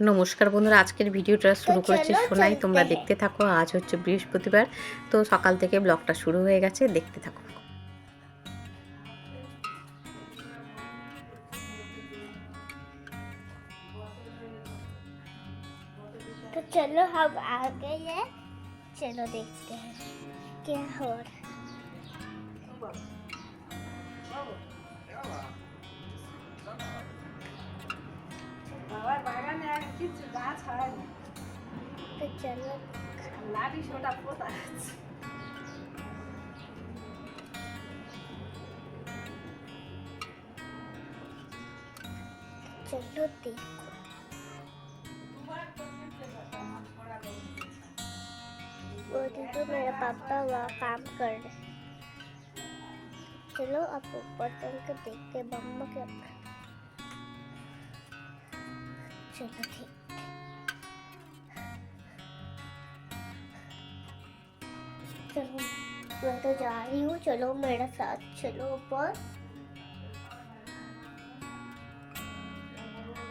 নমস্কার বন্ধুরা আজকের ভিডিওটা শুরু করেছি চলো শোনাই চলতে তোমরা হ্যাঁ। দেখতে থাকো আজ হচ্ছে বৃহস্পতিবার তো সকাল থেকে ব্লগটা শুরু হয়ে গেছে দেখতে থাকো तो चलो हम आ गए हैं चलो देखते हैं क्या हो रहा है বাবার বাগানে আর কিছু গাছ হয় না तो चलो লাঠি সোটা পোতা আছে चलो देखो वो तो मेरा पापा वहाँ काम कर रहे हैं। चलो आप ऊपर चल के देखते हैं मम्मा क्या चलो मैं तो जा रही हूँ। चलो मेरे साथ चलो ऊपर।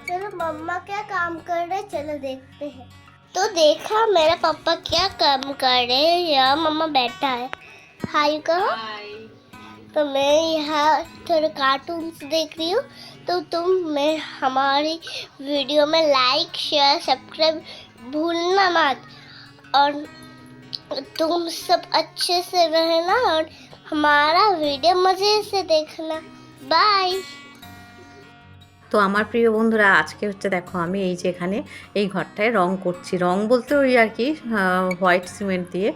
चलो मम्मा क्या काम कर रहे चलो देखते हैं। तो देखा मेरा पापा क्या काम कर रहे हैं? यहाँ मम्मा बैठा है। हाय कहो। तो मैं यहाँ थोड़े कार्टून्स देख रही हूँ। तो तुम मैं हमारी वीडियो में लाइक शेयर सब्सक्राइब भूलना मत। और तुम सब अच्छे से रहना और हमारा वीडियो मज़े से देखना। बाय তো আমার প্রিয় বন্ধুরা, আজকে হচ্ছে দেখো আমি এই যে এখানে এই ঘরটায় রং করছি। রং বলতে ওই আর কি হোয়াইট সিমেন্ট দিয়ে।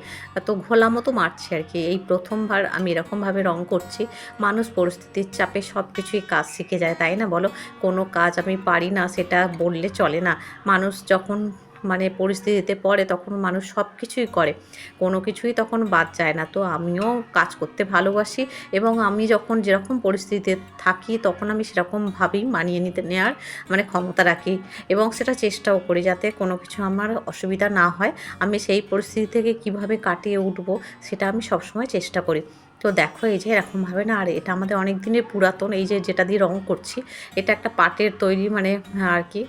তো ঘোলা মতো মারছি আর কি। এই প্রথমবার আমি এরকমভাবে রং করছি। মানুষ পরিস্থিতির চাপে সব কিছুই কাজ শিখে যায়, তাই না বলো? কোনো কাজ আমি পারি না, সেটা বললে চলে না। মানুষ যখন মানে পরিস্থিতিতে পড়ে তখন মানুষ সব কিছুই করে। কোনো কিছুই তখন বাদ যায় না। তো আমিও কাজ করতে ভালোবাসি এবং আমি যখন যেরকম পরিস্থিতিতে থাকি তখন আমি সেরকমভাবেই মানিয়ে নিতে নেওয়ার মানে ক্ষমতা রাখি এবং সেটা চেষ্টাও করি যাতে কোনো কিছু আমার অসুবিধা না হয়। আমি সেই পরিস্থিতি থেকে কীভাবে কাটিয়ে উঠবো সেটা আমি সবসময় চেষ্টা করি। তো দেখো এই যে এরকমভাবে না, আর এটা আমাদের অনেক দিনের পুরাতন, এই যে যেটা দিয়ে রঙ করছি, এটা একটা পাটের তৈরি মানে আর কি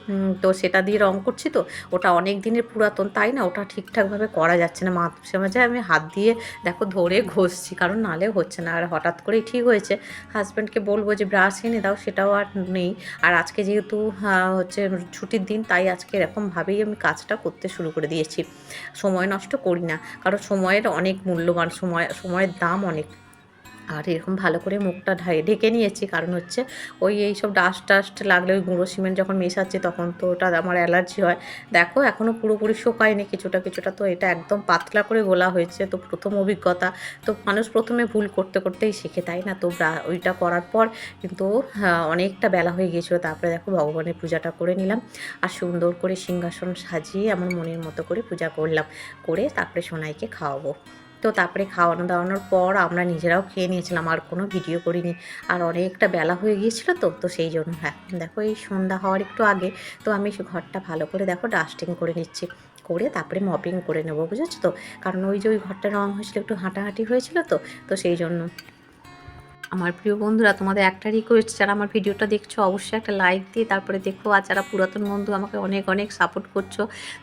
তো সেটা দিয়ে রঙ করছি তো, ওটা অনেক দিনের পুরাতন, তাই না? ওটা ঠিকঠাকভাবে করা যাচ্ছে না, মাঝে মাঝে আমি হাত দিয়ে দেখো ধরে ঘষছি, কারণ নালে হচ্ছে না, আর হঠাৎ করেই ঠিক হয়েছে। হাজব্যান্ডকে বলব যে ব্রাশ এনে দাও, সেটাও আর নেই। আর আজকে যেহেতু হচ্ছে ছুটির দিন, তাই আজকে এরকমভাবেই আমি কাজটা করতে শুরু করে দিয়েছি। সময় নষ্ট করি না, কারণ সময়ের অনেক মূল্যবান, সময়, সময়ের দাম অনেক। আর এরকম ভালো করে মুখটা ঢেকে নিয়েছি। কারণ হচ্ছে ওই এই সব ডাস্ট টাস্ট লাগলে ওই গুঁড়ো সিমেন্ট যখন মেশাচ্ছে তখন তো ওটা আমার অ্যালার্জি হয়। দেখো এখনও পুরোপুরি শোকায়নি কিছুটা কিছুটা। তো এটা একদম পাতলা করে গোলা হয়েছে। তো প্রথম অভিজ্ঞতা। তো মানুষ প্রথমে ভুল করতে করতেই শেখে তাই না? তো ওইটা করার পর কিন্তু হ্যাঁ, অনেকটা বেলা হয়ে গিয়েছিল। তারপরে দেখো ভগবানের পূজাটা করে নিলাম। আর সুন্দর করে সিংহাসন সাজিয়ে আমার মনের মতো করে পূজা করলাম। করে তারপরে সোনাইকে খাওয়াবো। তো তারপরে খাওয়ানো দাওয়ানোর পর আমরা নিজেরাও খেয়ে নিয়েছিলাম, আর কোনো ভিডিও করিনি। আর অনেকটা বেলা হয়ে গিয়েছিল তো তো সেই জন্য হ্যাঁ দেখো এই সন্ধ্যা হওয়ার একটু আগে তো আমি ঘরটা ভালো করে দেখো ডাস্টিং করে নিচ্ছি। করে তারপরে মপিং করে নেব, বুঝেছ তো? কারণ ওই যে ওই ঘরটা রঙ হয়েছিল, একটু হাঁটাহাঁটি হয়েছিল তো তো সেই জন্য আমার প্রিয় বন্ধুরা, তোমাদের একটা রিকোয়েস্ট যারা আমার ভিডিওটা দেখছ, অবশ্যই একটা লাইক দিয়ে তারপরে দেখো, আর যারা পুরাতন বন্ধু, আমাকে অনেক অনেক সাপোর্ট করছ,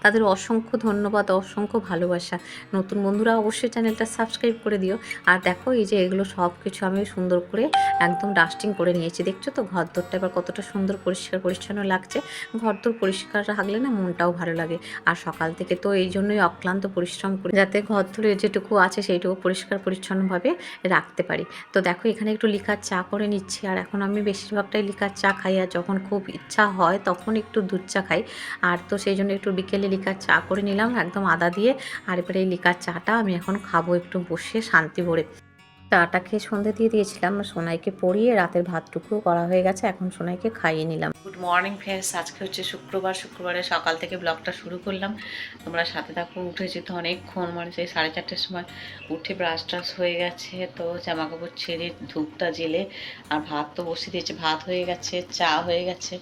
তাদের অসংখ্য ধন্যবাদ, অসংখ্য ভালোবাসা। নতুন বন্ধুরা, অবশ্যই চ্যানেলটা সাবস্ক্রাইব করে দিও। আর দেখো, এই যে এগুলো সব কিছু আমি সুন্দর করে একদম ডাস্টিং করে নিয়েছি। দেখছ তো ঘর দোরটা এবার কতটা সুন্দর পরিষ্কার, পরিচ্ছন্ন লাগছে। ঘর দোর পরিষ্কার রাখলে না মনটাও ভালো লাগে। আর সকাল থেকে তো এই জন্যই অক্লান্ত পরিশ্রম করি, যাতে ঘর ধরে যেটুকু আছে, সেইটুকু পরিষ্কার, পরিচ্ছন্নভাবে রাখতে পারি। তো দেখো, এখানে একটু লিকার চা করে নিচ্ছি। আর এখন আমি বেশিরভাগটাই লিকার চা খাই। আর যখন খুব ইচ্ছা হয় তখন একটু দুধ চা খাই। আর তো সেই জন্য একটু বিকেলে লিকার চা করে নিলাম একদম আদা দিয়ে। আর এবারে এই লিকার চাটা আমি এখন খাব একটু বসে শান্তি ভরে। চাটা খেয়ে সন্ধে দিয়ে দিয়েছিলাম সোনাইকে পড়িয়ে রাতের ভাতটুকুও করা হয়ে গেছে। এখন সোনাইকে খাইয়ে নিলাম। মর্নিং ফ্রেন্ডস, আজকে হচ্ছে শুক্রবার, শুক্রবারে সকাল থেকে ব্লগটা শুরু করলাম। তোমরা সাথে থাকো উঠেছি তো অনেকক্ষণ মানে সেই সাড়ে চারটের সময় উঠে ব্রাশ ট্রাশ হয়ে গেছে, তো জামা কাপড় ছেড়ে ধূপটা জেলে আর ভাত তো বসিয়ে দিয়েছে, ভাত হয়ে গেছে, চা হয়ে গেছে।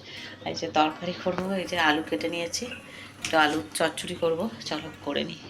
এই যে তরকারি করব, এই যে আলু কেটে নিয়েছি, তো আলু চচ্চড়ি করব, চলো করে নিই।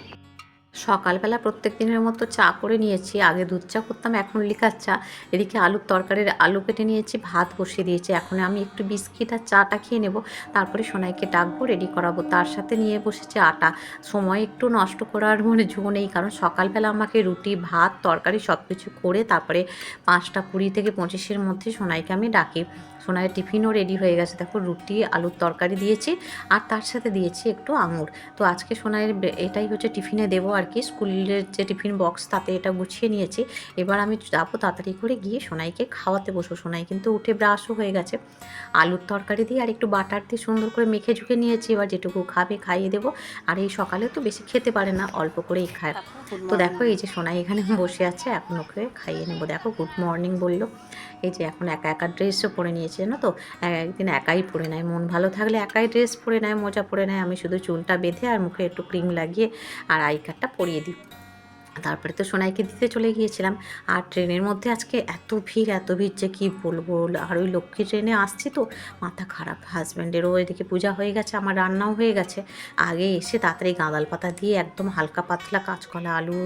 সকালবেলা প্রত্যেক দিনের মতো চা করে নিয়েছি। আগে দুধ চা করতাম, এখন লিকার চা। এদিকে আলুর তরকারির আলু কেটে নিয়েছি, ভাত বসিয়ে দিয়েছি। এখন আমি একটু বিস্কিট আর চাটা খেয়ে নেব। তারপরে সোনাইকে ডাকবো রেডি করাবো। তার সাথে নিয়ে বসেছে আটা। সময় একটু নষ্ট করার মনে জো নেই, কারণ সকালবেলা আমাকে রুটি, ভাত, তরকারি সব কিছু করে তারপরে পাঁচটা কুড়ি থেকে পঁচিশের মধ্যে সোনাইকে আমি ডাকি। সোনাইয়ের টিফিনও রেডি হয়ে গেছে। দেখো, রুটি, আলুর তরকারি দিয়েছি আর তার সাথে দিয়েছি একটু আঙুর। তো আজকে সোনাইয়ের এটাই হচ্ছে টিফিনে দেবো আর কি স্কুলের যে টিফিন বক্স তাতে এটা গুছিয়ে নিয়েছি। এবার আমি যাব তাড়াতাড়ি করে গিয়ে সোনাইকে খাওয়াতে বসবো। সোনাই কিন্তু উঠে ব্রাশও হয়ে গেছে। আলুর তরকারি দিয়ে আর একটু বাটার দিয়ে সুন্দর করে মেখে ঝুঁকে নিয়েছি। এবার যেটুকু খাবে খাইয়ে দেবো। আর এই সকালে তো বেশি খেতে পারে না অল্প করেই খায়। তো দেখো এই যে সোনাই এখানে বসে আছে এখন ওকে খাইয়ে নেব। দেখো গুড মর্নিং বলল। এই যে এখন একা একা ড্রেসও পরে নিয়েছে জানো তো? এক- একদিন একাই পরে নেয়। মন ভালো থাকলে একাই ড্রেস পরে নেয় মোজা পরে নেয়। আমি শুধু চুলটা বেঁধে আর মুখে একটু ক্রিম লাগিয়ে আর আই কার্ডটা পরিয়ে দিই। তারপরে তো সোনাইকে দিতে চলে গিয়েছিলাম। আর ট্রেনের মধ্যে আজকে এত ভিড় এত ভিড় যে কী বলব? আর ওই লক্ষ্মী ট্রেনে আসছি তো মাথা খারাপ হাজব্যান্ডেরও এদিকে পূজা হয়ে গেছে, আমার রান্নাও হয়ে গেছে। আগে এসে তাড়াতাড়ি গাঁদাল পাতা দিয়ে একদম হালকা পাতলা কাঁচকলা, আলু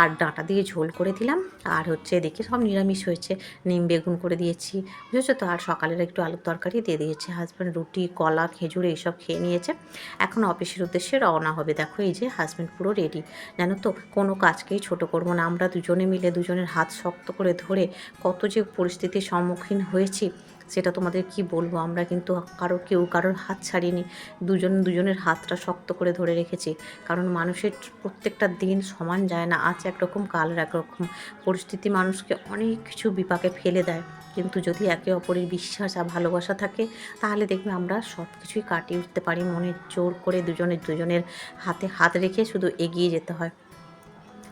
আর ডাঁটা দিয়ে ঝোল করে দিলাম। আর হচ্ছে এদিকে সব নিরামিষ হয়েছে। নিম বেগুন করে দিয়েছি, বুঝেছ তো? আর সকালের একটু আলুর তরকারি দিয়ে দিয়েছে হাজব্যান্ড, রুটি, কলা, খেজুর এইসব খেয়ে নিয়েছে। এখন অফিসের উদ্দেশ্যে রওনা হবে। দেখো এই যে হাজব্যান্ড পুরো রেডি। জানো তো? কোনো কাজকেই ছোট করব না। আমরা দুজনে মিলে দুজনের হাত শক্ত করে ধরে কত যে পরিস্থিতির সম্মুখীন হয়েছি, সেটা তোমাদের কি বলব? আমরা কিন্তু কারও কেউ কারোর হাত ছাড়িনি। দুজন দুজনের হাতটা শক্ত করে ধরে রেখেছি। কারণ মানুষের প্রত্যেকটা দিন সমান যায় না। আজ একরকম, কাল একরকম। পরিস্থিতি মানুষকে অনেক কিছু বিপাকে ফেলে দেয়। কিন্তু যদি একে অপরের বিশ্বাস আর ভালোবাসা থাকে, তাহলে দেখবে আমরা সব কিছুই কাটিয়ে উঠতে পারি। মনে জোর করে দুজনের দুজনের হাতে হাত রেখে শুধু এগিয়ে যেতে হয়।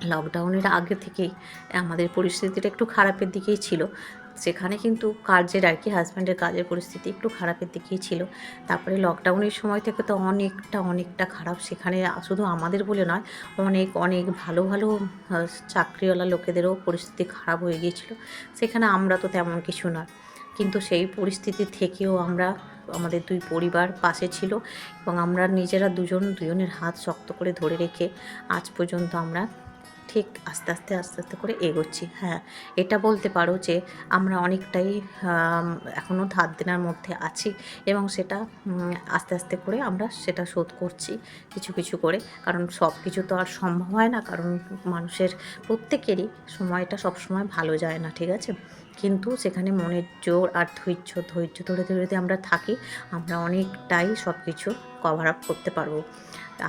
লকডাউনের আগে থেকেই আমাদের পরিস্থিতিটা একটু খারাপের দিকেই ছিল। সেখানে কিন্তু কাজের আর কি হাজব্যান্ডের কাজের পরিস্থিতি একটু খারাপের দিকেই ছিল। তারপরে লকডাউনের সময় থেকে তো অনেকটা অনেকটা খারাপ। সেখানে শুধু আমাদের বলে নয়, অনেক অনেক ভালো ভালো চাকরিওয়ালা লোকেদেরও পরিস্থিতি খারাপ হয়ে গিয়েছিল। সেখানে আমরা তো তেমন কিছু নয়। কিন্তু সেই পরিস্থিতি থেকেও আমরা, আমাদের দুই পরিবার পাশে ছিল এবং আমরা নিজেরা দুজন, দুজনের হাত শক্ত করে ধরে রেখে আজ পর্যন্ত আমরা ঠিক আস্তে আস্তে আস্তে আস্তে করে এগোচ্ছি। হ্যাঁ এটা বলতে পারো যে আমরা অনেকটাই এখনও ধার দেনার মধ্যে আছি এবং সেটা আস্তে আস্তে করে আমরা সেটা শোধ করছি কিছু কিছু করে। কারণ সব কিছু তো আর সম্ভব হয় না, কারণ মানুষের প্রত্যেকেরই সময়টা সব সময় ভালো যায় না, ঠিক আছে? কিন্তু সেখানে মনের জোর আর ধৈর্য ধৈর্য ধরে ধরে যদি আমরা থাকি, আমরা অনেকটাই সব কিছু কভার আপ করতে পারব।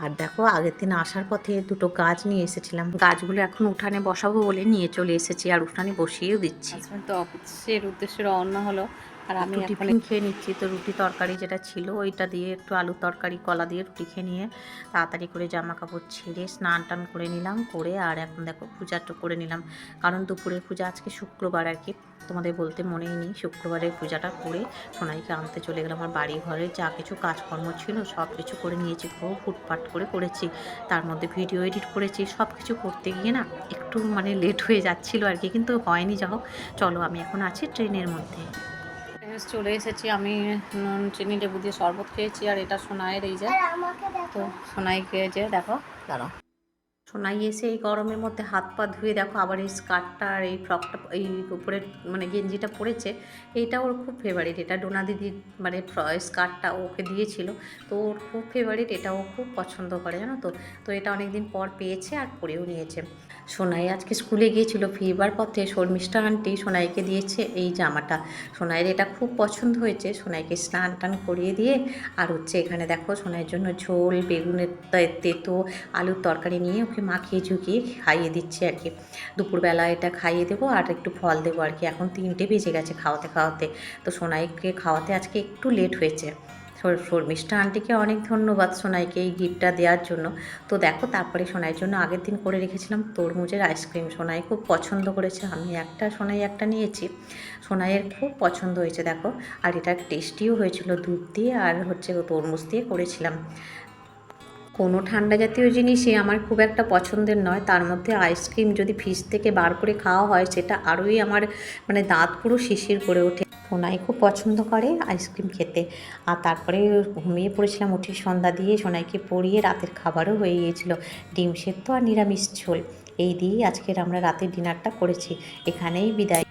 আর দেখো, আগের দিন আসার পথে দুটো গাছ নিয়ে এসেছিলাম। গাছগুলো এখন উঠানে বসাবো বলে নিয়ে চলে এসেছি, আর উঠানে বসিয়েও দিচ্ছি। তো অফিসের উদ্দেশ্যে রওনা হলো। আর আমি টিফিন খেয়ে নিচ্ছি তো রুটি তরকারি যেটা ছিল ওইটা দিয়ে একটু আলু তরকারি কলা দিয়ে রুটি খেয়ে নিয়ে তাড়াতাড়ি করে জামা কাপড় ছেড়ে স্নান টান করে নিলাম করে আর এখন দেখো পূজাটা করে নিলাম। কারণ দুপুরের পূজা আজকে শুক্রবার আর কি তোমাদের বলতে মনেই নেই শুক্রবারের পূজাটা করে সোনাইকে আনতে চলে গেলাম আমার বাড়ি ঘরে। যা কিছু কাজকর্ম ছিল সব কিছু করে নিয়েছি খুব ফুটপাট করে করেছি। তার মধ্যে ভিডিও এডিট করেছি সব কিছু করতে গিয়ে না একটু মানে লেট হয়ে যাচ্ছিল আর কি কিন্তু হয়নি। যা হোক চলো আমি এখন আছি ট্রেনের মধ্যে। এসে চলে এসেছি। আমি নুন চিনি লেবু দিয়ে শরবত খেয়েছি আর এটা সোনায়ের এই যে। তো সোনাই যে দেখো। দাঁড়াও। সোনাই এসে এই গরমের মধ্যে হাত পা ধুয়ে দেখো আবার এই স্কার্টটা আর এই ফ্রকটা এই উপরের মানে গেঞ্জিটা পরেছে। এইটা ওর খুব ফেভারিট এটা ডোনা দিদির মানে ফ্র- স্কার্টটা ওকে দিয়েছিল। তো ওর খুব ফেভারিট এটা ও খুব পছন্দ করে জানো তো? তো এটা অনেক দিন পর পেয়েছে আর পরেও নিয়েছে। সোনাই আজকে স্কুলে গিয়েছিল, ফিরবার পথে শর্মিষ্ঠা আন্টি সোনাইকে দিয়েছে এই জামাটা। সোনাইয়ের এটা খুব পছন্দ হয়েছে, সোনাইকে স্নান টান করিয়ে দিয়ে আর হচ্ছে এখানে দেখো সোনাইয়ের জন্য ঝোল, বেগুনের তেতো, আলুর তরকারি নিয়ে ওকে মাখিয়ে ঝুঁকিয়ে খাইয়ে দিচ্ছি আর কি। দুপুরবেলা এটা খাইয়ে দেবো আর একটু ফল দেবো আর কি। এখন তিনটে বেজে গেছে খাওয়াতে খাওয়াতে। তো সোনাইকে খাওয়াতে আজকে একটু লেট হয়েছে। শর্মিষ্ঠা আন্টিকে অনেক ধন্যবাদ সোনাইকে এই গিফটটা দেওয়ার জন্য। তো দেখো, তারপরে সোনাইয়ের জন্য আগের দিন করে রেখেছিলাম তরমুজের আইসক্রিম। সোনাই খুব পছন্দ করেছে। আমি একটা সোনাই একটা নিয়েছি। সোনাইয়ের খুব পছন্দ হয়েছে, দেখো। আর এটা টেস্টিও হয়েছিল দুধ দিয়ে আর হচ্ছে তরমুজ দিয়ে করেছিলাম। কোনো ঠান্ডা জাতীয় জিনিসই আমার খুব একটা পছন্দের নয়। তার মধ্যে আইসক্রিম যদি ফ্রিজ থেকে বার করে খাওয়া হয়, সেটা আরোই আমার মানে দাঁত পুরো শিশির করে ওঠে। সোনাই খুব পছন্দ করে আইসক্রিম খেতে। আর তারপরে ঘুমিয়ে পড়েছিলাম উঠে সন্ধ্যা দিয়ে সোনাইকে পড়িয়ে রাতের খাবারও হয়ে গিয়েছিল। ডিম সেদ্ধ আর নিরামিষ ঝোল। এই দিয়েই আজকের আমরা রাতের ডিনারটা করেছি। এখানেই বিদায়।